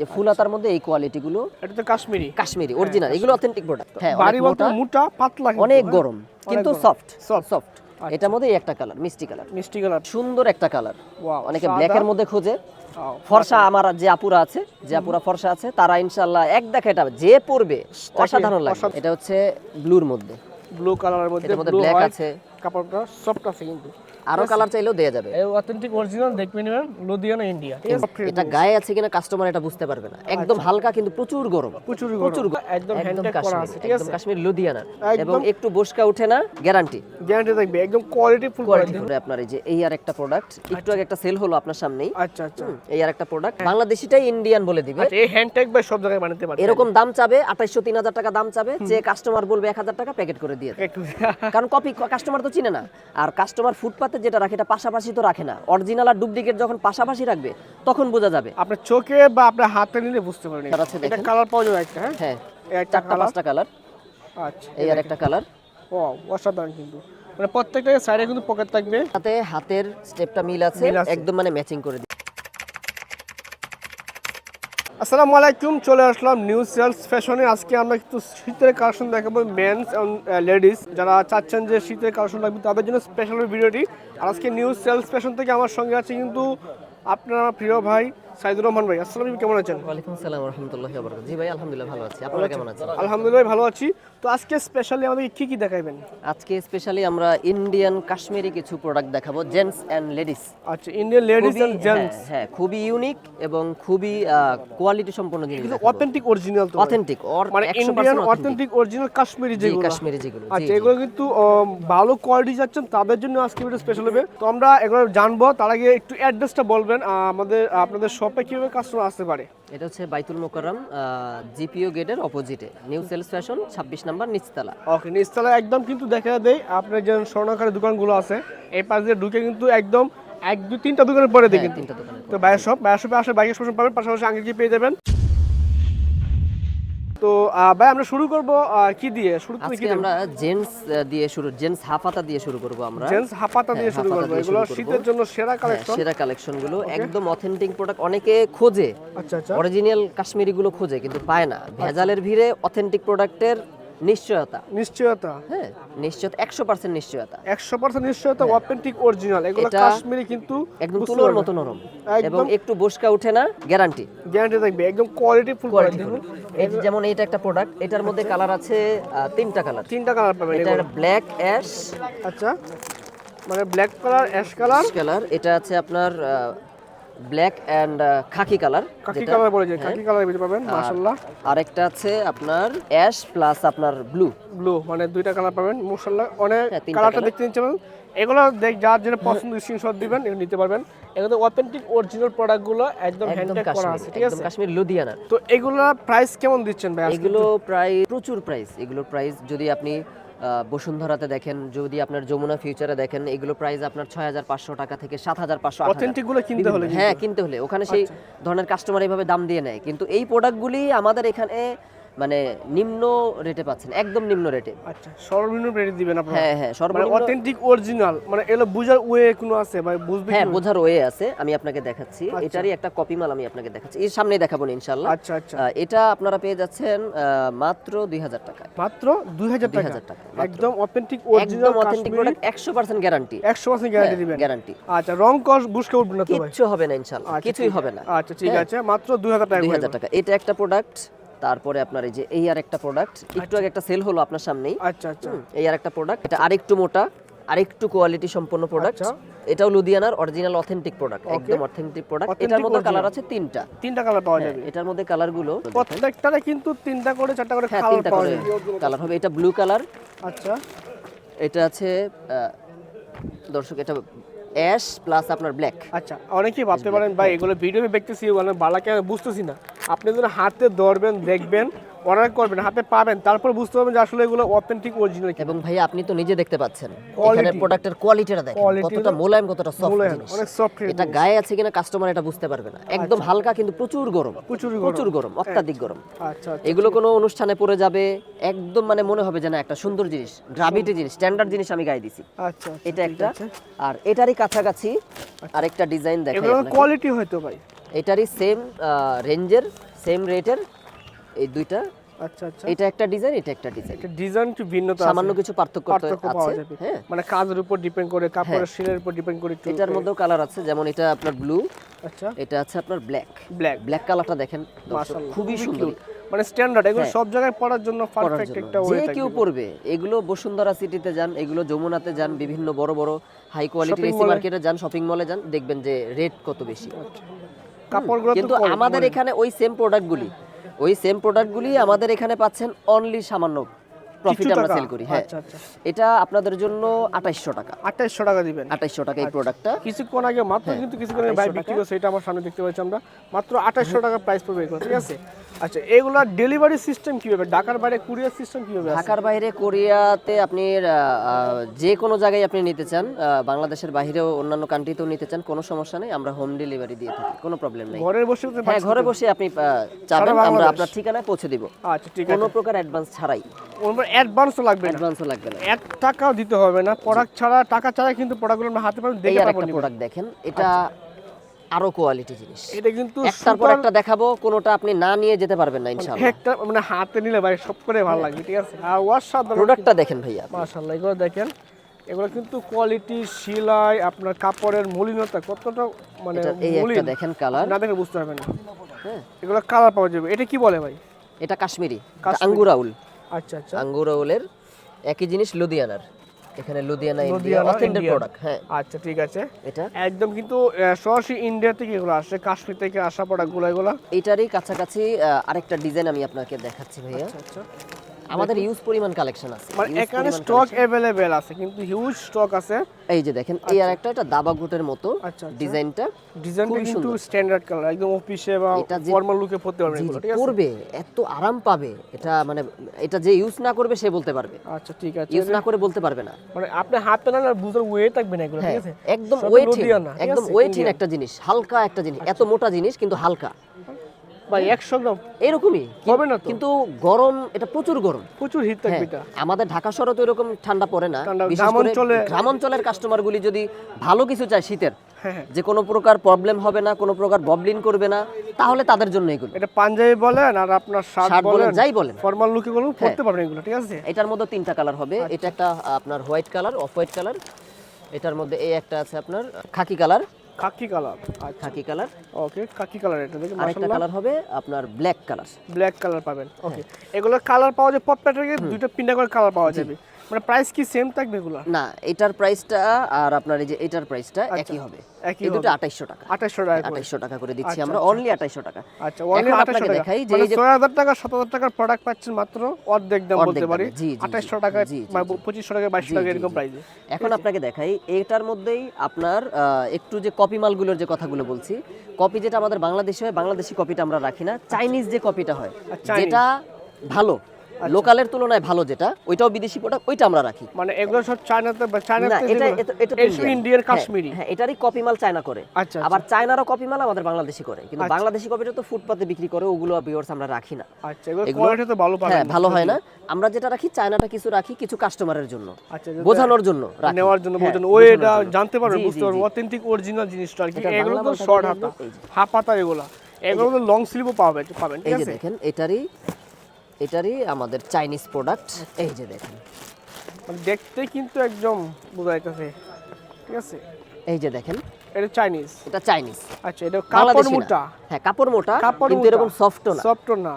যে মধ্যে এই কোয়ালিটি গুলো এটা তো কাশ্মীরি। কাশ্মীরি অরিজিনাল এগুলো অথেন্টিক প্রোডাক্ট হ্যাঁ বাড়ি বলতে মোটা, পাতলা অনেক হ্যাঁ? গরম কিন্তু। সফট সফট এটার মধ্যে একটা কালার মিষ্টি কালার মিষ্টি কালার সুন্দর একটা কালার অনেকে সাদা। ব্ল্যাকের মধ্যে খোঁজে। ফর্সা আমার যে আপুরা আছে যে আপুরা ফর্সা আছে তারা ইনশাআল্লাহ এক দেখা এটা যে পরবে অসাধারণ লাগবে। এটা হচ্ছে ব্লুর মধ্যে। ব্লু কালারের মধ্যে ব্ল্যাক আছে। কাপড়টা সফট আছে কিন্তু। আরও কালার চাইলেও দেয়া যাবে। এই অথেন্টিক অরিজিনাল দেখবে নেবেন লুধিয়ানা ইন্ডিয়া এটা গায়ে আছে কিনা কাস্টমার এটা বুঝতে পারবে না। একদম হালকা কিন্তু প্রচুর গরম। প্রচুর প্রচুর গরম। গরম। একদম হ্যান্ডটেক করা আছে ঠিক আছে? কাশ্মীর একদম- এবং একটু বসকা উঠে না গ্যারান্টি গ্যারান্টি থাকবে একদম কোয়ালিটি ফুল কোয়ালিটি আপনার এই যে এই আর একটা প্রোডাক্ট একটু আগে একটা সেল হলো আপনার সামনেই। আচ্ছা আচ্ছা। এই আর একটা প্রোডাক্ট বাংলাদেশিটাই ইন্ডিয়ান বলে দিবে। আচ্ছা এই হ্যান্ডটেক ভাই সব জায়গায় বানাতে পারে এরকম দাম চাবে আঠাইশশো তিন হাজার টাকা দাম চাবে। যে কাস্টমার বলবে এক হাজার টাকা প্যাকেট করে দিয়ে কারণ কপি কাস্টমার তো চিনে না। আর কাস্টমার ফুটপাতে যেটা রাখে এটা পাশাপাশি তো রাখে না। অরিজিনাল আর ডুপ্লিকেট যখন পাশাপাশি রাখবে তখন বোঝা যাবে। আপনার চোখে বা আপনার হাতে নিলে বুঝতে পারবেন এটা। আছে এটা দেখেন। কালার পাওয়া যাবে একটা হ্যাঁ? হ্যাঁ চারটা পাঁচটা কালার আচ্ছা এই আর একটা কালার ও অসাধারণ কিন্তু। মানে প্রত্যেকটা সাইডে কিন্তু পকেট থাকবে। সাথে হাতের স্টেপটা মিল আছে। মিল আছে। একদম মানে ম্যাচিং করে দিই আসসালামু আলাইকুম, চলে আসলাম নিউ সেলস ফ্যাশনে আজকে আমরা একটু শীতের কালেকশন দেখাবো মেন্স লেডিস যারা চাচ্ছেন যে শীতের কালেকশন লাগবে, তাদের জন্য স্পেশাল ভিডিওটি। আর আজকে নিউ সেলস ফ্যাশন থেকে আমার সঙ্গে আছে কিন্তু আপনার প্রিয় ভাই সাইদুর রহমান ভাই আসসালাম আলাইকুম, কেমন আছেন? ওয়ালাইকুম সালাম রহমতুল্লাহি ওয়া জি ভাই আলহামদুলিল্লাহ ভালো আছি। আপনারা কেমন আছেন? আলহামদুলিল্লাহ ভালো আছি। তো আজকে স্পেশালি আমাদেরকে কি কি দেখাইবেন আজকে স্পেশালি আমরা ইন্ডিয়ান কাশ্মীরি কিছু প্রোডাক্ট দেখাবো জেন্টস এন্ড লেডিস আচ্ছা ইন্ডিয়ান লেডিস এন্ড জেন্টস হ্যাঁ, খুবই ইউনিক এবং খুবই কোয়ালিটি সম্পন্ন জিনিস অথেন্টিক অরিজিনাল তো অথেন্টিক মানে ইন্ডিয়ান অথেন্টিক অরিজিনাল কাশ্মীরি যেগুলো। কাশ্মীরি যেগুলো আচ্ছা এগুলো কিন্তু ভালো কোয়ালিটি যাচ্ছেন তাদের জন্য আজকে ভিডিও স্পেশাল হবে। তো আমরা এগুলো জানব তার আগে একটু অ্যাড্রেসটা বলবেন। আমাদের আপনাদের শপে কীভাবে কাস্টমার আসতে পারে? এটা হচ্ছে বাইতুল মোকাররম জিপিও গেটের অপোজিটে নিউ সেলস ফ্যাশন ছাব্বিশ নাম্বার নিচতলা। ওকে নিচতলা একদম কিন্তু দেখা দেয় আপনার যে স্বর্ণকারী দোকানগুলো আছে এই পাশ দিয়ে ঢুকে কিন্তু একদম এক দুই তিনটা দোকানের পরে দেখে হ্যাঁ, তিনটা দোকান তো বাইরের শপ বাইরের শপে আসলে বাইকের স্টেশন পাবেন পাশাপাশি আঙ্গিকি পেয়ে যাবেন। তো ভাই আমরা শুরু করব কি দিয়ে? শুরু করে কি আমরা জেন্টস দিয়ে শুরু জেন্টস হাফাতা দিয়ে শুরু করব আমরা। জেন্টস হাফাতা দিয়ে হ্যাঁ, শুরু করব। এগুলো শীতের জন্য সেরা হ্যাঁ, কালেকশন সেরা কালেকশনগুলো একদম অথেন্টিক প্রোডাক্ট অনেকে খোঁজে। আচ্ছা আচ্ছা। অরিজিনাল কাশ্মীরি গুলো খোঁজে কিন্তু পায় না। ভেজালের ভিড়ে অথেন্টিক প্রোডাক্টের নিশ্চয়তা। নিশ্চয়তা। হ্যাঁ নিশ্চয়তা একশো পার্সেন্ট নিশ্চয়তা। একশো পার্সেন্ট নিশ্চয়তা অথেন্টিক অরিজিনাল এগুলো কাশ্মীরি কিন্তু একদম তুলোর মতো নরম। এবং একটু বসকা উঠে না গ্যারান্টি গ্যারান্টি থাকবে। একদম কোয়ালিটি ফুল কোয়ালিটি এই যেমন এইটা একটা প্রোডাক্ট এটার মধ্যে কালার আছে তিনটা কালার তিনটা কালার পাবেন এটা ব্ল্যাক অ্যাশ আচ্ছা। মানে black colour ash colour colour এটা আছে আপনার black and khaki colour khaki colour বলে যে কাকি কালার ভিতরে পাবেন হ্যাঁ। মাশাআল্লাহ। আরেকটা আছে আপনার অ্যাশ প্লাস আপনার ব্লু। ব্লু মানে দুইটা কালার পাবেন মাশাআল্লাহ। অনেক হ্যাঁ, কালারটা দেখতে নিচ্ছে পাবেন এগুলো দেখ যার জন্য পছন্দ স্ক্রিনশট দিবেন এগুলো নিতে পারবেন। এগুলো অথেন্টিক অরিজিনাল প্রোডাক্টগুলো একদম একদম হ্যান্ডটেক করা আছে ঠিক একদম আছে? কাশ্মীর লুধিয়ানা। তো এগুলো প্রাইস কেমন দিচ্ছেন ভাই এগুলো প্রায় প্রচুর প্রাইস এগুলোর প্রাইস যদি আপনি বসুন্ধরাতে দেখেন যদি আপনার যমুনা ফিউচারে দেখেন এগুলো প্রাইস আপনার ছয় হাজার পাঁচশো টাকা থেকে সাত হাজার পাঁচশো অথেন্টিকগুলো কিনতে হলে আচ্ছা। হ্যাঁ কিনতে হলে। ওখানে সেই ধরনের কাস্টমার এইভাবে দাম দিয়ে নেয়। কিন্তু এই প্রোডাক্টগুলি আমাদের এখানে মানে নিম্ন রেটে পাচ্ছেন একদম নিম্ন রেটে আচ্ছা সর্বনিম্ন রেট দিবেন আপনারা? হ্যাঁ হ্যাঁ মানে সর্বনিম্ন অথেন্টিক অরিজিনাল মানে এলো বুঝার ওয়ে কোনো আছে ভাই বুঝবে হ্যাঁ? বোঝার ওয়ে আছে আমি আপনাকে দেখাচ্ছি। এটারই একটা কপি মাল আমি আপনাকে দেখাচ্ছি। এর সামনেই দেখাবো না ইনশাল্লাহ আচ্ছা আচ্ছা। এটা আপনারা পেয়ে যাচ্ছেন মাত্র দুই হাজার টাকায়। মাত্র দুই হাজার টাকা? 2000 টাকা, একদম অথেন্টিক অরিজিনাল একদম অথেন্টিক প্রোডাক্ট একশো পার্সেন্ট গ্যারান্টি একশো পার্সেন্ট গ্যারান্টি দিবেন। গ্যারান্টি আচ্ছা রং কস বুঝকে উঠবে না তো ভাই? কিচ্ছু হবে না ইনশাল্লাহ আচ্ছা, কিছুই হবে না। আচ্ছা ঠিক। আছে মাত্র দুই হাজার টাকা দুই করে হাজার টাকা। এটা একটা প্রোডাক্ট তারপরে আপনার এই যে এই আর একটা প্রোডাক্ট একটু আগে একটা সেল হলো আপনার সামনেই। আচ্ছা আচ্ছা। এই আর একটা প্রোডাক্ট এটা আরেকটু মোটা আরেকটু কোয়ালিটি সম্পন্ন প্রোডাক্ট আচ্ছা। এটাও লুধিয়ানার অরিজিনাল অথেন্টিক প্রোডাক্ট একদম অথেন্টিক প্রোডাক্ট এটার মধ্যে কালার আছে তিনটা। তিনটা কালার পাওয়া যাবে। এটার মধ্যে কালারগুলো প্রত্যেকটারে কিন্তু তিনটা করে চারটা করে হ্যাঁ কালার তিনটা পাওয়া যাবে। কালার হবে। এটা ব্লু কালার আচ্ছা। এটা আছে দর্শক এটা অ্যাশ প্লাস আপনার ব্ল্যাক আচ্ছা অনেকেই ভাবতে পারেন, ভাই, এগুলো ভিডিও দেখতেছি মানে বালাকে বুঝতেছি না। আপনি যদি হাতে ধরবেন দেখবেন অর্ডার করবেন হাতে পাবেন তারপর বুঝতে পারবেন যে আসলে এগুলো অথেন্টিক অরিজিনাল এবং ভাই আপনি তো নিজে দেখতে পাচ্ছেন। এখানে প্রোডাক্টের কোয়ালিটিটা দেখেন কতটা মোলায়েম কতটা সফট অনেক সফট এটা গায়ে আছে কিনা কাস্টমার এটা বুঝতে পারবে না। একদম হালকা কিন্তু প্রচুর গরম। প্রচুর প্রচুর গরম অত্যাধিক গরম। আচ্ছা আচ্ছা এগুলো কোনো অনুষ্ঠানে পরে যাবে একদম মানে মনে হবে যে না একটা সুন্দর জিনিস গ্রাভিটি জিনিস স্ট্যান্ডার্ড জিনিস আমি গায়ে দিছি। আচ্ছা এটা একটা। আর এটারই কাছাকাছি আরেকটা ডিজাইন দেখাই কোয়ালিটি হয়তো ভাই। এটারই সেম রেঞ্জের সেম রেটের এই দুইটা। আচ্ছা আচ্ছা। এটা একটা ডিজাইন এটা একটা ডিজাইন এটা ডিজাইন একটু ভিন্নতা সামান্য। কিছু পার্থক্য আছে। হ্যাঁ। মানে কাজের উপর ডিপেন্ড করে কাপড়ের শিলের উপর ডিপেন্ড করে একটু এটার মধ্যেও কালার আছে যেমন এটা আপনার ব্লু আচ্ছা। এটা আছে আপনার ব্ল্যাক ব্ল্যাক ব্ল্যাক কালারটা দেখেন মাশাআল্লাহ খুবই সুন্দর মানে স্ট্যান্ডার্ড এগুলো হ্যাঁ। সব জায়গায় পড়ার জন্য পারফেক্ট একটা যে ওয়ে কেউ পড়বে এগুলো বসুন্ধরা সিটিতে যান এগুলো যমুনাতে যান বিভিন্ন বড় বড় হাই কোয়ালিটির Shopping এসি মার্কেটে যান শপিং মলে যান দেখবেন যে রেট কত বেশি। কাপড়গুলো কিন্তু আমাদের এখানে ওই সেম প্রোডাক্টগুলি ওই সেম প্রোডাক্টগুলি আমাদের এখানে পাচ্ছেন অনলি সামান্য প্রফিট আমরা সেল করি হ্যাঁ। আচ্ছা আচ্ছা। এটা আপনাদের জন্য টাকা। টাকা দিবেন। টাকা এই আচ্ছা। প্রোডাক্টটা কিছুক্ষণ আগে মাত্র হ্যাঁ, কিন্তু কিছুক্ষণ আগে ভাই বিক্রি করছে এটা আমার সামনে দেখতে পাচ্ছি আমরা। মাত্র টাকা প্রাইস পড়বে এগুলো ঠিক আছে? আচ্ছা এগুলা ডেলিভারি সিস্টেম কীভাবে? ঢাকার বাইরে কুরিয়ার সিস্টেম কীভাবে ঢাকার বাইরে কোরিয়াতে আপনি যে কোনো জায়গায় আপনি নিতে চান বাংলাদেশের বাইরেও অন্যান্য কান্ট্রিতেও নিতে চান কোনো সমস্যা নেই আমরা হোম ডেলিভারি দিয়ে থাকি কোনো প্রবলেম নেই। ঘরে বসে হ্যাঁ ঘরে বসে আপনি চাবেন আমরা আপনার ঠিকানায় পৌঁছে দিব। আচ্ছা ঠিক কোনো প্রকার অ্যাডভান্স ছাড়াই। অ্যাডভান্সও লাগবে না। অ্যাডভান্সও লাগবে না। এক টাকাও দিতে হবে না। প্রোডাক্ট ছাড়া টাকা ছাড়া কিন্তু প্রোডাক্টগুলো আমরা হাতে পাবেন দেখে পাবো প্রোডাক্ট দেখেন এটা আরও কোয়ালিটি জিনিস। এটা কিন্তু একটার পর একটা দেখাবো কোনোটা আপনি না নিয়ে যেতে পারবেন না ইনশাআল্লাহ। একটা মানে হাতে নিলে ভাই সব করে ভালো লাগবে ঠিক আছে? আর অসাধারণ প্রোডাক্টটা দেখেন ভাইয়া মাশাআল্লাহ এগুলো দেখেন। এগুলো কিন্তু কোয়ালিটি সেলাই আপনার কাপড়ের মলিনতা কতটা মানে এটা এই একটা দেখেন কালার না দেখে বুঝতে পারবেন না। হ্যাঁ। এগুলো কালার পাওয়া যাবে। এটা কি বলে ভাই? এটা কাশ্মীরি এটা কাশ্মীরি। আঙ্গুরাউল আচ্ছা আচ্ছা। আঙ্গুরাউলের একই জিনিস লুধিয়ানার। এখানে লুধিয়ানা ইন্ডিয়া অথেন্টিক প্রোডাক্ট হ্যাঁ। আচ্ছা ঠিক আছে। এটা? একদম কিন্তু সরাসরি ইন্ডিয়া থেকে এগুলো আসে কাশ্মীর থেকে আসা প্রোডাক্টগুলো এগুলো। এটারই কাছাকাছি আরেকটা ডিজাইন আমি আপনাকে দেখাচ্ছি ভাইয়া। আচ্ছা। আমাদের ইউজ পরিমাণ কালেকশন আছে। মানে এখানে স্টক অ্যাভেলেবেল আছে কিন্তু হিউজ স্টক আছে। এই যে দেখেন এই আরেকটা এটা দাবা গুটের মতো আচ্ছা, আচ্ছা। ডিজাইনটা। ডিজাইনটা কিন্তু স্ট্যান্ডার্ড কালার একদম অফিসে বা ফর্মাল লুকে পড়তে জি ঠিক আছে? পরবে এত আরাম পাবে। এটা মানে এটা যে ইউজ না করবে সে বলতে পারবে। আচ্ছা ঠিক আছে। ইউজ না করে বলতে পারবে না। মানে আপনি হাতে না না বুঝার ওয়ে থাকবে না এগুলো হ্যাঁ ঠিক আছে? একদম ওয়েট একদম? ওয়েটহীন একটা জিনিস হালকা একটা জিনিস এত মোটা জিনিস কিন্তু হালকা। ভাই একশো গ্রাম। এরকমই হবে না কিন্তু গরম এটা প্রচুর গরম। প্রচুর হিট হ্যাঁ, থাকবে এটা। আমাদের ঢাকা শহরে তো এরকম ঠান্ডা পড়ে না। বিশেষ গ্রাম করে অঞ্চলে- গ্রাম অঞ্চলের কাস্টমারগুলি যদি ভালো কিছু চায় শীতের হ্যাঁ হ্যাঁ। যে কোনো প্রকার প্রবলেম হবে না কোনো প্রকার ববলিন করবে না তাহলে তাদের জন্য এগুলো। এটা পাঞ্জাবি বলেন আর আপনার শার্ট বলেন যাই বলেন। ফর্মাল লুকে পড়তে পারবেন এগুলো ঠিক আছে? এটার মধ্যে তিনটা কালার হবে। আচ্ছা। এটা একটা আপনার white colour off white colour এটার মধ্যে এই একটা আছে আপনার খাকি কালার কাকি কালার। আর khaki colour. Okay khaki colour এটা দেখুন আরেকটা কালার হবে আপনার ব্ল্যাক কালার। ব্ল্যাক কালার পাবেন। হ্যাঁ। ওকে এগুলো কালার পাওয়া যায় পপ প্যাটার্নে দুইটা পিন্ডা করে কালার পাওয়া যাবে। মানে প্রাইস কি সেম থাকবে এগুলো? না এটার প্রাইসটা আর আপনার এই যে এটার প্রাইসটা একই হবে। আচ্ছা, একই দুটো হবে। আঠাইশশো টাকা। আঠাশশো টাকা করে। আঠাইশশো টাকা করে দিচ্ছি আচ্ছা, আমরা অনলি আঠাইশশো টাকা। আচ্ছা অনলি এখন আঠাশশো আপনাকে টাকা। দেখাই যে মানে এই যে ছয় হাজার টাকা সাত হাজার টাকার প্রোডাক্ট পাচ্ছেন মাত্র অর্ধেক দাম বলতে পারি। দামে, জি, জি, জি। আঠাশশো টাকা জি, জি, মানে পঁচিশশো টাকা বাইশশো টাকা এরকম প্রাইসে এখন আপনাকে দেখাই এটার মধ্যেই আপনার একটু যে কপি মালগুলোর যে কথাগুলো বলছি কপি যেটা আমাদের বাংলাদেশে হয় বাংলাদেশি কপিটা আমরা রাখি না। চাইনিজ যে কপিটা হয় আচ্ছা, যেটা ভালো। লোকালের তুলনায় ভালো যেটা ওইটাও বিদেশি প্রোডাক্ট ওইটা আমরা রাখি। মানে এগুলো সব চায়নাতে বা চায়নাতে এটা এটা এটা। ইন্ডিয়ার কাশ্মীরি। হ্যাঁ এটারই কপি মাল চায়না করে। আচ্ছা আবার চায়নারও কপি মাল আমাদের বাংলাদেশি করে। কিন্তু বাংলাদেশি কপিটা তো ফুটপাতে বিক্রি করে ওগুলো ভিউয়ার্স আমরা রাখি না। আচ্ছা এগুলো কোয়ালিটি তো ভালো পাবেন। হ্যাঁ ভালো হয় না। আমরা যেটা রাখি চায়নাটা কিছু রাখি কিছু কাস্টমারের জন্য। আচ্ছা বোঝানোর জন্য রাখি। নেওয়ার জন্য বোঝানো ওইটা জন্য। জানতে পারবেন জি, বুঝতে জি, পারবেন। অথেন্টিক অরিজিনাল জিনিসটা আর কি। এগুলো তো শর্ট হাতা। হাফ হাতা এগুলো। এগুলো তো লং স্লিভও পাবেন পাবেন ঠিক আছে? দেখেন এটারই এটারই আমাদের চাইনিজ প্রোডাক্ট এই যে দেখেন। মানে দেখতে কিন্তু একদম বোঝা যাইতেছে ঠিক আছে? এই যে দেখেন। এটা চাইনিজ এটা চাইনিজ আচ্ছা এটা কাপড় মোটা। হ্যাঁ কাপড় মোটা কিন্তু এরকম সফট না। সফট না।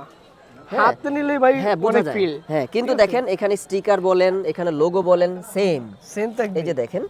হ্যাঁ। হাতে নিলে ভাই হ্যাঁ বোঝা ফিল হ্যাঁ কিন্তু দেখেন এখানে স্টিকার বলেন এখানে লোগো বলেন সেম সেম থাকবে এই যে দেখেন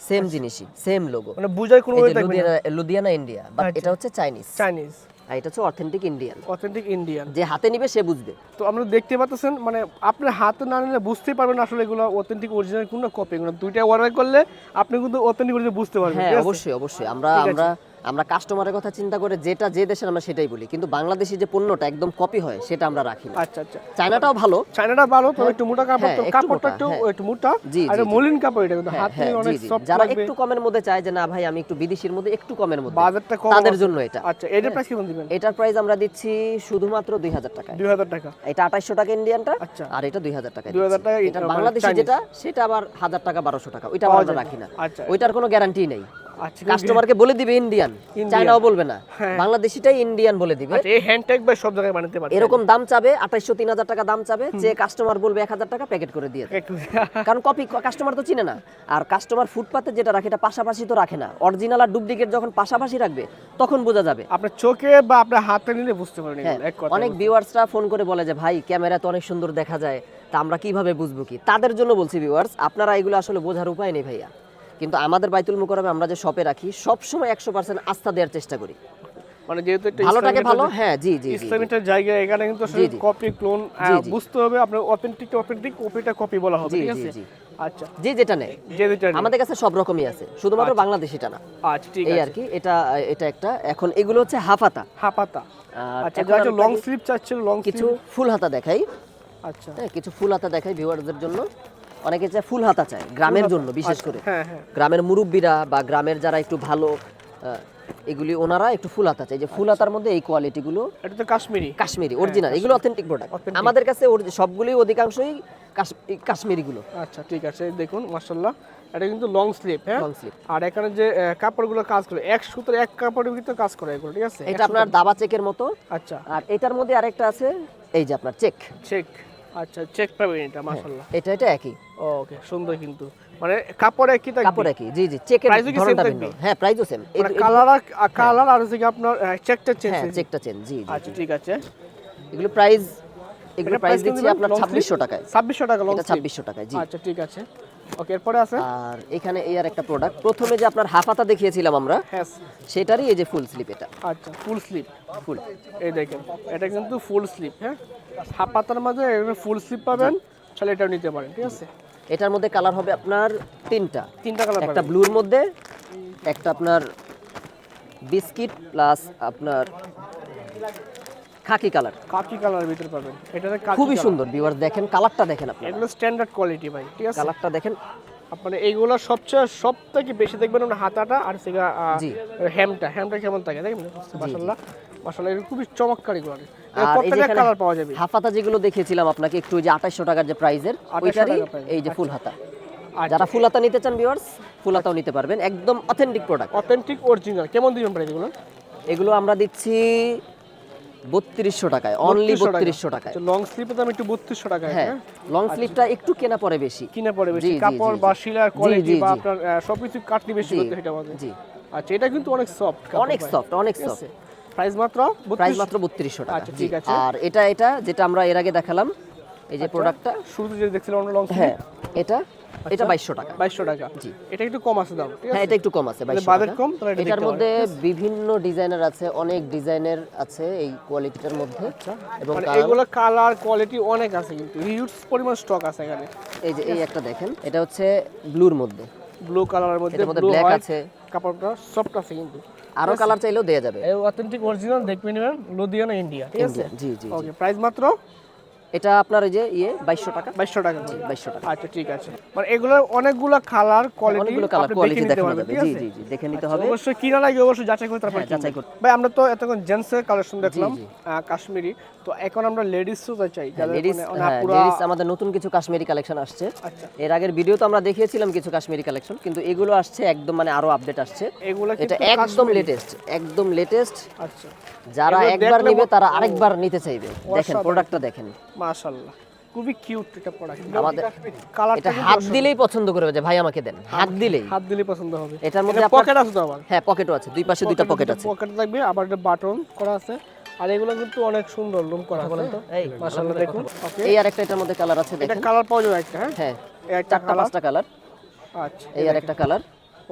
সেম জিনিসই সেম লোগো মানে বুঝাই কোনো এই ওয়ে যে থাকবে না লুধিয়ানা লুধিয়ানা ইন্ডিয়া বাট আচ্ছা। এটা হচ্ছে চাইনিজ চাইনিজ এটা হচ্ছে অথেন্টিক ইন্ডিয়ান অথেন্টিক ইন্ডিয়ান যে হাতে নিবে সে বুঝবে। তো আমরা দেখতে পাচ্ছেন মানে আপনার হাতে না নিলে বুঝতেই পারবেন আসলে এগুলো অথেন্টিক অরিজিনাল কোন কপি এগুলো দুইটা অর্ডার করলে আপনি কিন্তু অথেন্টিক অরিজিনাল বুঝতে পারবেন হ্যাঁ অবশ্যই অবশ্যই। আমরা। আমরা আমরা কাস্টমারের কথা চিন্তা করে যেটা যে দেশের আমরা সেটাই বলি। কিন্তু বাংলাদেশি যে পণ্যটা একদম কপি হয় সেটা আমরা রাখি না। আচ্ছা আচ্ছা। চায়নাটাও ভালো। চায়নাটা ভালো তবে একটু মোটা কাপড় হ্যাঁ, কাপড়টা একটু হ্যাঁ। একটু মোটা। জি, আর। মলিন কাপড় এটা কিন্তু হ্যাঁ, হাত হ্যাঁ, অনেক সফট যারা একটু কমের মধ্যে চায় যে না ভাই আমি একটু বিদেশির মধ্যে একটু কমের মধ্যে। বাজারটা কম তাদের জন্য এটা। আচ্ছা এটা প্রাইস কেমন দিবেন? এটার প্রাইস আমরা দিচ্ছি শুধুমাত্র দুই হাজার টাকায়। দুই হাজার টাকা। এটা আঠাইশশো টাকা ইন্ডিয়ানটা আচ্ছা। আর এটা দুই হাজার টাকা 2000 টাকা এটা বাংলাদেশি যেটা সেটা আবার হাজার টাকা বারোশো টাকা। ওইটা আমরা রাখি না। আচ্ছা। ওইটার কোনো গ্যারান্টি নেই। কাস্টমারকে বলে দিবে ইন্ডিয়ান। চায়নাও বলবে না। হ্যাঁ। বাংলাদেশিটাই ইন্ডিয়ান বলে দিবে। আচ্ছা এই হ্যান্ড ট্যাগ ভাই সব জায়গায় বানাতে পারে এরকম দাম চাবে আঠাইশশো তিন হাজার টাকা দাম চাবে যে কাস্টমার বলবে এক হাজার টাকা প্যাকেট করে দিয়ে কারণ কপি কাস্টমার তো চিনে না। আর কাস্টমার ফুটপাতে যেটা রাখে এটা পাশাপাশি তো রাখে না। অরিজিনাল আর ডুপ্লিকেট যখন পাশাপাশি রাখবে তখন বোঝা যাবে। আপনার চোখে বা আপনার হাতে নিলে বুঝতে পারেন হ্যাঁ এক কথা অনেক ভিউয়ার্সরা ফোন করে বলে যে ভাই ক্যামেরা তো অনেক সুন্দর দেখা যায় তা আমরা কীভাবে বুঝব কি? তাদের জন্য বলছি ভিউয়ার্স আপনারা এগুলো আসলে বোঝার উপায় নেই ভাইয়া। কিন্তু আমাদের বাইতুল মুকরমে আমরা যে শপে রাখি সব সময় একশো পার্সেন্ট আস্থা দেওয়ার চেষ্টা করি। মানে যেহেতু একটা ভালোটাকে ভালো? হ্যাঁ জি জি জায়গা এখানে কিন্তু। Copy clone. বুঝতে হবে আপনার অথেন্টিক অথেন্টিক কপিটা কপি বলা হবে ঠিক আছে? জি। আচ্ছা। যে যেটা নেয়। যে যেটা আমাদের কাছে সব রকমই আছে শুধুমাত্র বাংলাদেশিটা না। আচ্ছা ঠিক এই আর কি এটা এটা একটা। এখন এগুলো হচ্ছে হাফাতা। আর আচ্ছা যারা লং স্লিপ চাচ্ছিল লং কিছু ফুল হাতা দেখাই। আচ্ছা। হ্যাঁ কিছু ফুল হাতা দেখাই ভিউয়ারদের জন্য। অনেকে চায় ফুল হাতা চায় গ্রামের জন্য বিশেষ করে। হ্যাঁ হ্যাঁ। গ্রামের মুরব্বীরা বা গ্রামের যারা একটু ভালো এগুলি ওনারা একটু ফুল হাতা চায়। যে ফুল হাতার মধ্যে এই কোয়ালিটিগুলো এটা তো কাশ্মীরি। কাশ্মীরি অরিজিনাল এগুলো অথেন্টিক প্রোডাক্ট আমাদের কাছে সবগুলোই অধিকাংশই কাশ- এই কাশ্মীরিগুলো। আচ্ছা ঠিক আছে দেখুন মাশাল্লাহ এটা কিন্তু লং স্লিপ হ্যাঁ? লং স্লিপ আর এখানে যে কাপড়গুলো কাজ করে এক সুতোর এক কাপড়ের ভিতরে কাজ করে এগুলো ঠিক আছে? এটা আপনার দাবা চেকের মতো। আচ্ছা। আর এটার মধ্যে আরেকটা আছে এই যে আপনার চেক। চেক আচ্ছা চেক পাবেন এটা মাশাল্লাহ এটা এটা একই। ওকে সুন্দর কিন্তু। মানে কাপড় একই থাকবে? কাপড় একই জি জি চেকের ধরনটা ভিন্ন। হ্যাঁ প্রাইসও সেম কালার কালার আর হচ্ছে আপনার চেকটা চেঞ্জ হ্যাঁ চেকটা চেন জি জি আচ্ছা ঠিক আছে। এগুলো প্রাইস এগুলো প্রাইস দিচ্ছি আপনার Long sleeve? ছাব্বিশশো টাকায়। ছাব্বিশশো টাকা লং এটা ছাব্বিশশো টাকায় জি। আচ্ছা ঠিক আছে। ওকে এরপরে আছে? আর এখানে এই আর একটা প্রোডাক্ট প্রথমে যে আপনার হাফাতা দেখিয়েছিলাম আমরা হ্যাঁ সেটারই এই যে ফুল স্লিপ এটা। আচ্ছা ফুল স্লিপ ফুল এই দেখেন এটা কিন্তু ফুল স্লিপ হ্যাঁ? হাফ পাতার মাঝে ফুল স্লিপ পাবেন তাহলে এটাও নিতে পারেন ঠিক আছে? এটার মধ্যে কালার হবে আপনার তিনটা। তিনটা কালার একটা ব্লুর মধ্যে একটা আপনার বিস্কিট প্লাস আপনার খাকি কালার খাকি কালার ভিতর পাবেন। এটা খুবই সুন্দর ভিউয়ার দেখেন কালারটা দেখেন আপনি এগুলো স্ট্যান্ডার্ড কোয়ালিটি ভাই ঠিক আছে? কালারটা দেখেন আপনার এইগুলো সবচেয়ে সব থেকে বেশি দেখবেন হাতাটা আর সেগা হ্যামটা হ্যামটা কেমন থাকে দেখবেন মাশাআল্লাহ মাশাআল্লাহ এটা খুবই চমৎকার এগুলো প্রত্যেকটা কালার পাওয়া যাবে। হাফাতা যেগুলো দেখিয়েছিলাম আপনাকে একটু যে টাকার যে প্রাইজের 2800 ওইটারই টাকা এই যে ফুল হাতা। আচ্ছা। যারা ফুল হাতা নিতে চান ভিউয়ার্স ফুল হাতাও নিতে পারবেন। একদম অথেন্টিক প্রোডাক্ট অথেন্টিক অরিজিনাল কেমন দিবেন প্রাইস এগুলো এগুলো আমরা দিচ্ছি বত্রিশশো টাকায় অনলি বত্রিশশো টাকায়। লং স্লিপে দাম একটু বত্রিশশো টাকা হ্যাঁ লং স্লিভটা একটু কেনা পড়ে বেশি। কিনে পড়ে বেশি। কাপড় বা শিলার কোয়ালিটি বা আপনার সবকিছু কাটলি বেশি করতে সেটা বলে জি। আচ্ছা এটা কিন্তু অনেক সফট অনেক সফট অনেক সফট প্রাইস মাত্র প্রাইস মাত্র বত্রিশশো টাকা। আচ্ছা, ঠিক আছে। আর এটা এটা যেটা আমরা এর আগে দেখালাম এই যে প্রোডাক্টটা শুরুতে যে দেখছিলাম লং হ্যাঁ এটা এটা বাইশশো টাকা। বাইশশো টাকা। জি। এটা একটু কম আছে দাম হ্যাঁ এটা একটু কম আছে বাজেট কম, এটার মধ্যে বিভিন্ন ডিজাইনের আছে অনেক ডিজাইনের আছে এই কোয়ালিটিটার মধ্যে। এবং মানে এগুলো কালার কোয়ালিটি অনেক আছে কিন্তু হিউজ পরিমাণ স্টক আছে এখানে। এই যে এই একটা দেখেন এটা হচ্ছে ব্লুর মধ্যে। ব্লু কালারের মধ্যে মধ্যে ব্ল্যাক আছে। কাপড়টা সফট আছে কিন্তু। আরও কালার চাইলেও দেয়া যাবে। এই অথেন্টিক অরিজিনাল দেখবেন নেবেন লুধিয়ানা ইন্ডিয়া ঠিক আছে? জি জি। ওকে প্রাইস মাত্র এটা আপনার এই যে ইয়ে বাইশশো টাকা। বাইশশো টাকা। বাইশশো টাকা। আচ্ছা ঠিক আছে। মানে এগুলো অনেকগুলো কালার কোয়ালিটি অনেকগুলো কালার কোয়ালিটি দেখানো যাবে। জি জি জি দেখে নিতে হবে। অবশ্যই কিনা লাগে অবশ্যই যাচাই করে তারপর হ্যাঁ, যাচাই করতে- ভাই আমরা তো এতক্ষণ জেন্টসের কালেকশন দেখলাম কাশ্মীরি। তো এখন আমরা লেডিস সুতা চাই যাদের লেডিস মানে হ্যাঁ লেডিস আমাদের নতুন কিছু কাশ্মীরি কালেকশন আসছে। আচ্ছা। এর আগের ভিডিও তো আমরা দেখিয়েছিলাম কিছু কাশ্মীরি কালেকশন কিন্তু এগুলো আসছে একদম মানে আরও আপডেট আসছে। এগুলো এটা একদম লেটেস্ট একদম লেটেস্ট আচ্ছা। যারা একবার নেবে তারা আরেকবার নিতে চাইবে। দেখেন। প্রোডাক্টটা দেখেন। মাশাআল্লাহ। খুবই কিউট এটা প্রোডাক্ট আমাদের কালারটা এটা হাত দিলেই পছন্দ করবে যে ভাই আমাকে দেন। হাত দিলেই। হাত দিলে পছন্দ হবে। এটার মধ্যে পকেট আছে তো আবার? হ্যাঁ পকেটও আছে। দুই পাশে দুইটা পকেট আছে। পকেট থাকবে আবার একটা বাটন করা আছে। আর এগুলো কিন্তু অনেক সুন্দর লুম করা বলেন তো? এই মাশাআল্লাহ দেখুন। এই আর একটা এটার মধ্যে কালার আছে এটা কালার পাওয়া যাবে একটা হ্যাঁ? হ্যাঁ একটা পাঁচটা কালার আচ্ছা এই আর একটা কালার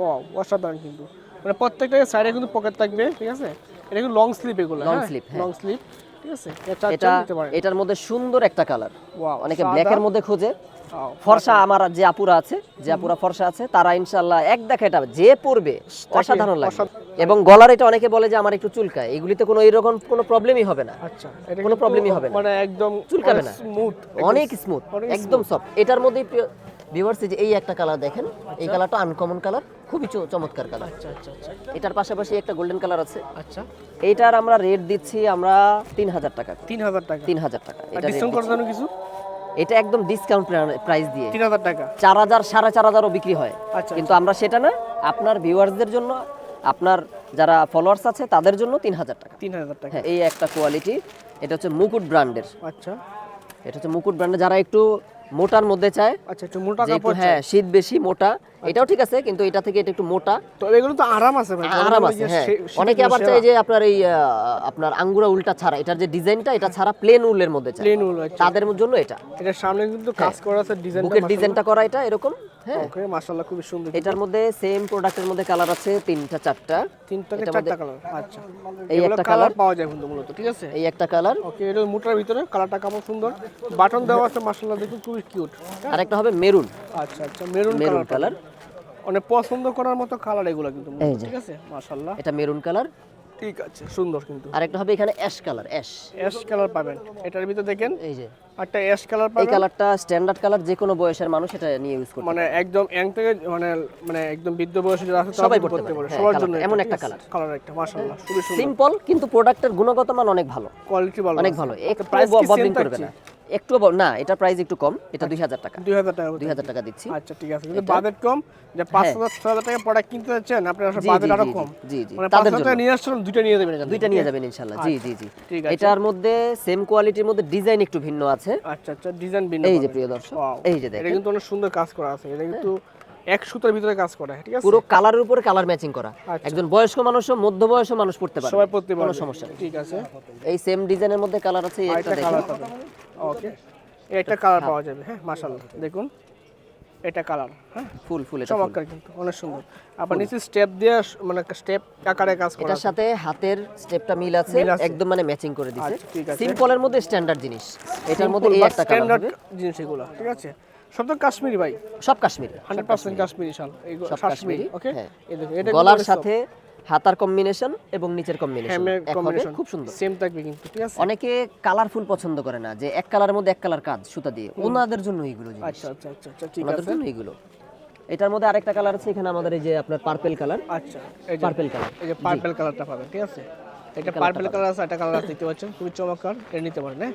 ও অসাধারণ কিন্তু। মানে প্রত্যেকটা সাইডে কিন্তু পকেট থাকবে ঠিক আছে? এটা কিন্তু লং স্লিপ এগুলো sleeve, হ্যাঁ। লং স্লিপ ঠিক আছে? এটা এটার মধ্যে সুন্দর একটা কালার। অনেকে ব্ল্যাকের মধ্যে খোঁজে। ফর্সা আমার যে আপুরা আছে যে আপুরা ফর্সা আছে তারা ইনশাল্লাহ এক দেখা এটা যে পরবে অসাধারণ লাগবে। এবং গলার এটা অনেকে বলে যে আমার একটু চুলকায়। এগুলিতে কোনো এরকম কোনো প্রবলেমই হবে না। আচ্ছা কোনো প্রবলেমই হবে না। মানে একদম চুলকাবে না। স্মুথ অনেক স্মুথ একদম সফট এটার মধ্যে ভিউয়ার্স এই একটা কালার দেখেন এই কালারটা আনকমন কালার খুবই চমৎকার কালার আচ্ছা আচ্ছা আচ্ছা। এটার পাশাপাশি একটা গোল্ডেন কালার আছে। আচ্ছা। এইটার আমরা রেট দিচ্ছি আমরা তিন হাজার টাকা? তিন হাজার টাকা। তিন হাজার টাকা এটা ডিসকাউন্ট করার জন্য কিছু? এটা একদম ডিসকাউন্ট প্রাইস দিয়ে। তিন হাজার টাকা? চার হাজার সাড়ে চার হাজারও বিক্রি হয়। কিন্তু আমরা সেটা না আপনার ভিউয়ার্সদের জন্য আপনার যারা ফলোয়ার্স আছে তাদের জন্য তিন হাজার টাকা। তিন হাজার টাকা। হ্যাঁ এই একটা কোয়ালিটি এটা হচ্ছে মুকুট ব্র্যান্ডের। আচ্ছা। এটা হচ্ছে মুকুট ব্র্যান্ডের। যারা একটু মোটার মধ্যে চায় আচ্ছা একটু মোটা কাপড় হ্যাঁ শীত বেশি মোটা এটাও ঠিক আছে কিন্তু এটা থেকে এটা একটু মোটা। তো এগুলো তো আরাম আছে ভাই আরাম আছে হ্যাঁ। অনেকে আবার চাই যে আপনার এই আপনার আঙ্গুরা উলটা ছাড়া এটার যে ডিজাইনটা এটা ছাড়া প্লেন উলের মধ্যে চায়। প্লেন উল আচ্ছা। তাদের জন্য এটা। এটার সামনে কিন্তু কাজ করা আছে ডিজাইন বুকের ডিজাইনটা করা এটা এরকম হ্যাঁ। ওকে মাশাআল্লাহ খুব সুন্দর। এটার মধ্যে সেম প্রোডাক্টের মধ্যে কালার আছে তিনটা চারটা। তিন থেকে চারটা কালার আচ্ছা। এই একটা কালার পাওয়া যায় কিন্তু মূলত ঠিক আছে? এই একটা কালার ওকে এটা মোটার ভিতরে কালারটা কেমন সুন্দর। বাটন দেওয়া আছে মাশাআল্লাহ দেখুন খুবই কিউট আর একটা হবে মেরুন আচ্ছা আচ্ছা মেরুন মেরুন কালার কালার অনেক পছন্দ করার মতো কালার এগুলো কিন্তু। ঠিক আছে? মাশাআল্লাহ। এটা মেরুন কালার ঠিক আছে সুন্দর কিন্তু। আর একটা হবে এখানে ash colour ash ash colour পাবেন। এটার ভিতরে দেখেন এই যে। একটা অ্যাশ কালার এই কালারটা স্ট্যান্ডার্ড কালার যে কোনো বয়সের মানুষ এটা নিয়ে ইউজ করতে মানে একদম ইয়াং থেকে মানে মানে একদম বৃদ্ধ বয়সে যারা আছে সবাই পড়তে পারে। হ্যাঁ, সবার জন্য এমন একটা colour। কালার একটা মাশাআল্লাহ খুবই সুন্দর। সিম্পল কিন্তু প্রোডাক্টের গুণগত মান অনেক ভালো। কোয়ালিটি ভালো। অনেক ভালো। প্রাইস ববলিং করবে না। একটু না এটা প্রাইস একটু কম এটা দুই হাজার টাকা। 2000 টাকা দুই হাজার টাকা দিচ্ছি। আচ্ছা ঠিক আছে। কিন্তু বাজেট কম যে 5000 6000 টাকা প্রোডাক্ট কিনতে যাচ্ছেন আপনার জি, বাজেট আরও কম। জি, জি, মানে তাদের জন্য। নিয়ে আসছেন দুইটা নিয়ে যাবেন দুইটা নিয়ে যাবেন ইনশাল্লাহ জি জি জি। ঠিক আছে। এটার মধ্যে সেম কোয়ালিটির মধ্যে ডিজাইন একটু ভিন্ন আছে। আচ্ছা আচ্ছা ডিজাইন বিন এই যে প্রিয় দর্শক এই যে দেখেন। এটা কিন্তু অনেক সুন্দর কাজ করা আছে। এটা কিন্তু এক সুতার ভিতরে কাজ করা ঠিক আছে? পুরো কালারের উপরে কালার ম্যাচিং করা। আচ্ছা। একজন বয়স্ক মানুষও মধ্যবয়স্ক মানুষ পড়তে পারে সবাই পড়তে পারে কোনো সমস্যা নেই। ঠিক আছে। এই সেম ডিজাইনের মধ্যে কালার আছে একটা দেখেন। ওকে একটা কালার পাওয়া যাবে হ্যাঁ মাশাআল্লাহ। দেখুন এটা কালার হ্যাঁ। ফুল ফুল এটা চমৎকার কিন্তু অনেক সুন্দর। আবার নিচে স্টেপ দিয়ে মানে স্টেপ আকারে কাজ করা এটার সাথে হাতের স্টেপটা মিল আছে একদম মানে ম্যাচিং করে আচ্ছা, আছে। সিম্পলের মধ্যে স্ট্যান্ডার্ড জিনিস। এটার মধ্যে এই একটা স্ট্যান্ডার্ড জিনিস এগুলো ঠিক আছে? সব তো কাশ্মীরি ভাই। সব কাশ্মীরি হান্ড্রেড পার্সেন্ট কাশ্মীরি। শাল। সব কাশ্মীরি ওকে হ্যাঁ। এই দেখুন এটা গলার সাথে হাতার কম্বিনেশন এবং নিচের কম্বিনেশন খুব সুন্দর। সেম থাকবে কিন্তু ঠিক আছে? অনেকে কালারফুল পছন্দ করে না যে এক কালারের মধ্যে এক কালার কাজ সুতা দিয়ে। ওনাদের জন্য এইগুলো আচ্ছা আচ্ছা আচ্ছা আচ্ছা ঠিক ওনাদের জন্য এইগুলো এটার মধ্যে আরেকটা কালার আছে এখানে আমাদের এই যে আপনার পার্পেল কালার আচ্ছা এই যে পার্পেল কালার এই যে পার্পল কালারটা পাবেন ঠিক আছে? এটা পার্পল কালার আছে একটা কালার দেখতে পাচ্ছেন? খুবই চমৎকার এটা নিতে পারেন হ্যাঁ?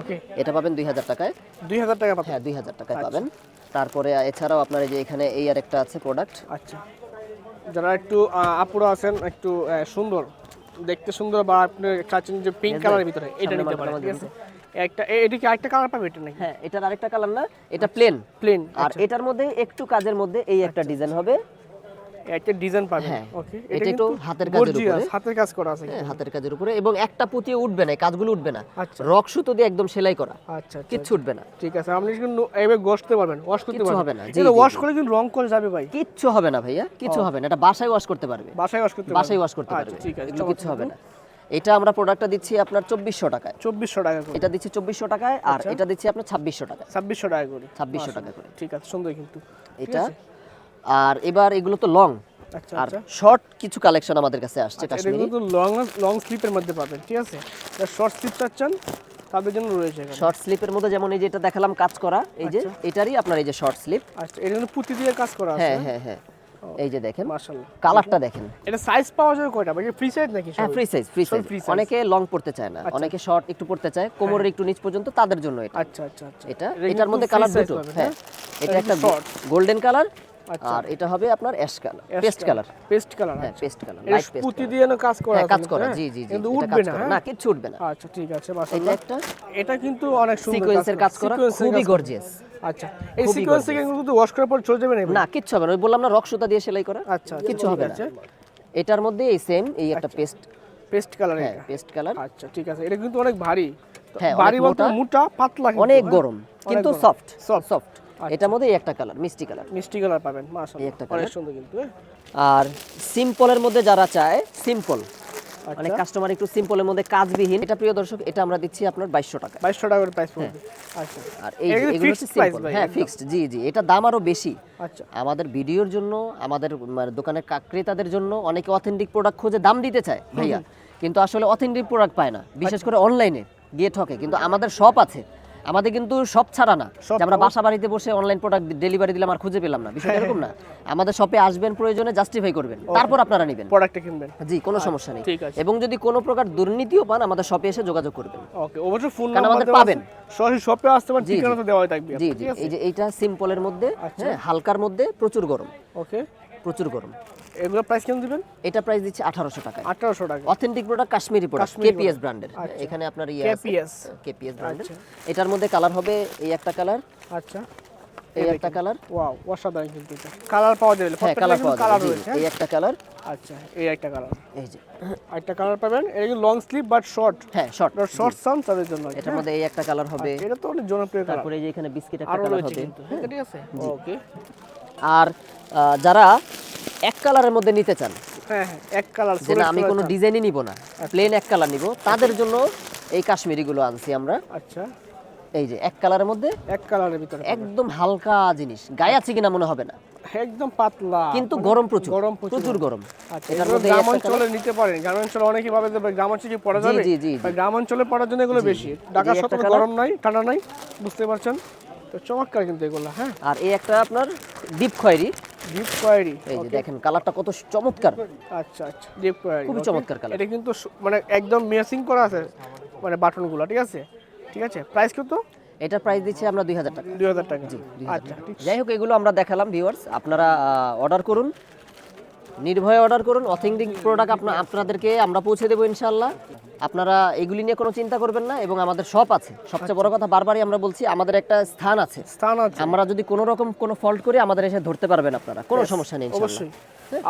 ওকে এটা পাবেন দুই হাজার টাকায়। দুই হাজার টাকা পাবেন? হ্যাঁ দুই হাজার টাকায় পাবেন। তারপরে এছাড়াও আপনার এই যে এখানে এই আর একটা আছে প্রোডাক্ট আচ্ছা। যারা একটু আহ, আপুরা আছেন একটু সুন্দর দেখতে সুন্দর বা আপনি চাচ্ছেন যে পিঙ্ক কালারের ভিতরে এটা নিতে পারেন ঠিক আছে? একটা এটা কি আরেকটা কালার পাবে এটা নাকি? হ্যাঁ এটার আরেকটা কালার না এটা প্লেন প্লেন আর এটার মধ্যে একটু কাজের মধ্যে এই একটা ডিজাইন হবে। একটা ডিজাইন পাবেন। হ্যাঁ, ওকে এটা একটু হাতের কাজের উপরে। হাতের কাজ করা আছে হ্যাঁ, হাতের কাজের উপরে। এবং একটা পুঁতিয়ে উঠবে না কাজগুলো উঠবে না। আচ্ছা। রক সুতো দিয়ে একদম সেলাই করা। আচ্ছা আচ্ছা কিচ্ছু উঠবে না। ঠিক আছে আপনি কিন্তু এইভাবে ঘষতে পারবেন ওয়াশ করতে পারবেন। হবে না, এটা ওয়াশ করে কিন্তু রং করে যাবে ভাই। কিচ্ছু হবে না ভাইয়া কিচ্ছু হবে না। এটা বাসায় ওয়াশ করতে পারবে। বাসায় ওয়াশ করতে বাসায় ওয়াশ করতে আচ্ছা, পারবে ঠিক আছে কিচ্ছু হবে না। এটা আমরা প্রোডাক্টটা দিচ্ছি আপনার চব্বিশশো টাকায়। চব্বিশশো টাকা করে। এটা দিচ্ছি চব্বিশশো টাকায় আর আচ্ছা। এটা দিচ্ছি আপনার ছাব্বিশশো টাকায়। ছাব্বিশশো টাকা করে। ছাব্বিশশো টাকা করে। ঠিক আছে সুন্দর কিন্তু। এটা আর এবার এগুলো তো লং আচ্ছা আর আচ্ছা। শর্ট কিছু কালেকশন আমাদের কাছে আসছে এটা কাশ্মীরি। কিন্তু লং লং স্লিপের মধ্যে পাবেন ঠিক আছে? শর্ট স্লিপ চাচ্ছেন তাদের জন্য রয়েছে এখানে। শর্ট স্লিপের মধ্যে যেমন এই যে এটা দেখালাম কাজ করা এই যে এটারই আপনার এই যে শর্ট স্লিপ আচ্ছা এটা কিন্তু পুঁতি দিয়ে কাজ করা আছে হ্যাঁ হ্যাঁ? হ্যাঁ এই যে দেখেন মাশাআল্লাহ। কালারটা দেখেন। এটা সাইজ পাওয়া যাবে কয়টা? ভাই ফ্রি সাইজ নাকি হ্যাঁ ফ্রি সাইজ ফ্রি সাইজ অনেকে লং পড়তে চায় না অনেকে শর্ট একটু পড়তে চায় কোমরের একটু নিচ পর্যন্ত তাদের জন্য এটা। আচ্ছা আচ্ছা আচ্ছা। এটা এটার মধ্যে কালার দুটো হ্যাঁ। এটা এটা একটা গোল্ডেন কালার আচ্ছা। আর এটা হবে আপনার ash colour paste colour paste colour হ্যাঁ পেস্ট কালার লাইট পেস্ট পুঁতি দিয়ে না কাজ করা হ্যাঁ কাজ করা হ্যাঁ? জি জি জি কিন্তু উঠবে না হ্যাঁ? না কিচ্ছু উঠবে না। আচ্ছা ঠিক আছে মাশাআল্লাহ এটা একটা এটা কিন্তু অনেক সুন্দর সিকোয়েন্সের কাজ করা খুবই গর্জিয়াস আচ্ছা এই সিকোয়েন্স কিন্তু ওয়াশ করার পর চলে যাবে না না কিচ্ছু হবে না। ওই বললাম না রক সুতা দিয়ে সেলাই করা। আচ্ছা আচ্ছা, কিচ্ছু হবে না। এটার মধ্যে এই সেম এই একটা পেস্ট পেস্ট কালার হ্যাঁ এটা। পেস্ট কালার আচ্ছা ঠিক আছে। এটা কিন্তু অনেক ভারী। হ্যাঁ, ভারী বলতে মোটা। পাতলা অনেক? গরম কিন্তু। সফট সফট এটার মধ্যে একটা কালার মিষ্টি কালার মিষ্টি কালার পাবেন মাশাআল্লাহ। একটা colour। সুন্দর কিন্তু হ্যাঁ? আর সিম্পলের মধ্যে যারা চায় সিম্পল আচ্ছা। অনেক কাস্টমার একটু সিম্পলের মধ্যে কাজবিহীন। এটা প্রিয় দর্শক এটা আমরা দিচ্ছি আপনার বাইশশো টাকা। বাইশশো টাকা করে প্রাইস আচ্ছা। আর এই এগুলো হচ্ছে সিম্পল হ্যাঁ ফিক্সড জি জি। এটা দাম আরও বেশি। আচ্ছা। আমাদের ভিডিওর জন্য আমাদের মানে দোকানের ক্রেতাদের জন্য অনেকে অথেন্টিক প্রোডাক্ট খুঁজে দাম দিতে চায় ভাইয়া। কিন্তু আসলে অথেন্টিক প্রোডাক্ট পায় না। বিশেষ করে অনলাইনে গিয়ে ঠকে কিন্তু আমাদের শপ আছে। আমাদের কিন্তু সব ছাড়া না। আমরা বাসা বাড়িতে বসে অনলাইন প্রোডাক্ট ডেলিভারি দিলাম আর খুঁজে পেলাম না। বিষয়টা হ্যাঁ, এরকম না। আমাদের শপে আসবেন প্রয়োজনে জাস্টিফাই করবেন। তারপর আপনারা নেবেন। প্রোডাক্টটা কিনবেন। জি কোনো সমস্যা নেই। এবং যদি কোনো প্রকার দুর্নীতিও পান আমাদের শপে এসে যোগাযোগ করবেন। ওকে অবশ্যই ফোন নাম্বার আমাদের পাবেন। সরাসরি শপে আসতে পারেন। ঠিকানা তো দেওয়াই থাকবে। জি জি। এই যে এইটা সিম্পলের মধ্যে আচ্ছা। হ্যাঁ হালকার মধ্যে প্রচুর গরম। ওকে প্রচুর গরম। এগুলো প্রাইস কেমন দিবেন? এটা প্রাইস দিচ্ছে আঠারোশো টাকা আঠারোশো টাকা। Authentic product Kashmiri product KPS ব্র্যান্ডের আচ্ছা। এখানে আপনার ইয়ে KPS কেপিএস ব্র্যান্ডের আচ্ছা। এটার মধ্যে কালার হবে এই একটা কালার আচ্ছা। এই একটা কালার ওয়াও অসাধারণ কিন্তু এটা। কালার পাওয়া যাবে। হ্যাঁ কালার কালার রয়েছে। হ্যাঁ? এই একটা কালার আচ্ছা এই একটা কালার এই যে। একটা কালার পাবেন। এটা কিন্তু লং স্লিভ বাট শর্ট হ্যাঁ শর্ট শর্ট সাম তাদের জন্য এটার মধ্যে এই একটা কালার হবে। এটা তো অনেক জনপ্রিয় কালার তারপরে এই যে এখানে বিস্কিট একটা কালার হবে। ঠিক আছে। ওকে আর যারা এক কালারের মধ্যে নিতে চান। হ্যাঁ হ্যাঁ এক কালার আমি কোনো ডিজাইনই নিব না প্লেন এক কালার নিব। তাদের জন্য এই কাশ্মীরিগুলো আনছি আমরা। আচ্ছা। এই যে এক কালারের মধ্যে এক কালারের ভিতরে একদম হালকা জিনিস। গায়ে আছে কিনা মনে হবে না। একদম পাতলা। কিন্তু গরম প্রচুর। গরম প্রচুর। গরম। আচ্ছা এটার মধ্যে এই গ্রাম অঞ্চলে নিতে পারেন। গ্রাম অঞ্চলে অনেকে ভাবে যে গ্রাম অঞ্চলে কি পড়া যাবে? জি, জি, বা গ্রাম অঞ্চলে পড়ার জন্য এগুলো বেশি। ঢাকা শহরে। গরম নাই ঠান্ডা নাই বুঝতে পারছেন? তো চমৎকার কিন্তু এগুলো হ্যাঁ। আর এই একটা আপনার ডিপ খয়েরি। ডিপ কোয়ারি এই যে দেখেন কালারটা কত চমৎকার। আচ্ছা আচ্ছা ডিপ কোয়ারি খুবই চমৎকার কালার এটা কিন্তু মানে একদম মেসিং করা আছে মানে বাটনগুলো ঠিক আছে? ঠিক আছে? প্রাইস কত? এটা প্রাইস দিচ্ছি আমরা দুই হাজার টাকা। দুই হাজার টাকা। 2000 আচ্ছা যাই হোক এগুলো আমরা দেখালাম ভিউয়ার্স আপনারা অর্ডার করুন। নির্ভয়ে অর্ডার করুন অথেন্টিক প্রোডাক্ট আপনার আপনাদেরকে আমরা পৌঁছে দেবো ইনশাল্লাহ আপনারা এগুলি নিয়ে কোনো চিন্তা করবেন না এবং আমাদের শপ আছে। সবচেয়ে বড় কথা বারবারই আমরা বলছি আমাদের একটা স্থান আছে। স্থান আছে। আমরা যদি কোনো রকম কোনো ফল্ট করি আমাদের এসে ধরতে পারবেন আপনারা। কোনো সমস্যা নেই অবশ্যই।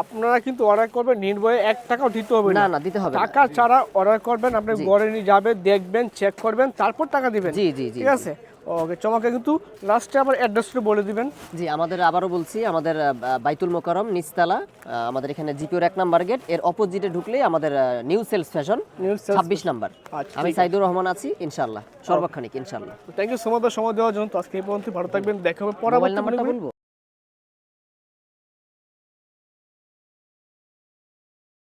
আপনারা কিন্তু অর্ডার করবেন নির্ভয়ে এক টাকাও দিতে হবে না। না দিতে হবে। টাকা ছাড়া অর্ডার করবেন আপনি ঘরে নিয়ে যাবেন দেখবেন চেক করবেন তারপর টাকা দিবেন। জি জি জি ঠিক আছে? ওকে চমকে কিন্তু লাস্টে আবার অ্যাড্রেসটা বলে দিবেন। জি আমাদের আবারও বলছি আমাদের বাইতুল মোকারম নিচতলা আমাদের এখানে জিপিওর এক নাম্বার গেট। এর অপোজিটে ঢুকলেই আমাদের নিউ সেলস ফ্যাশন ছাব্বিশ নাম্বার। আচ্ছা, আমি সাইদুর রহমান আছি ইনশাল্লাহ সর্বক্ষণিক ইনশাল্লাহ থ্যাংক ইউ সো মাচ সময় দেওয়ার জন্য। আজকে এই পর্যন্ত ভালো থাকবেন দেখা হবে পরবর্তী নাম্বারটা বলব?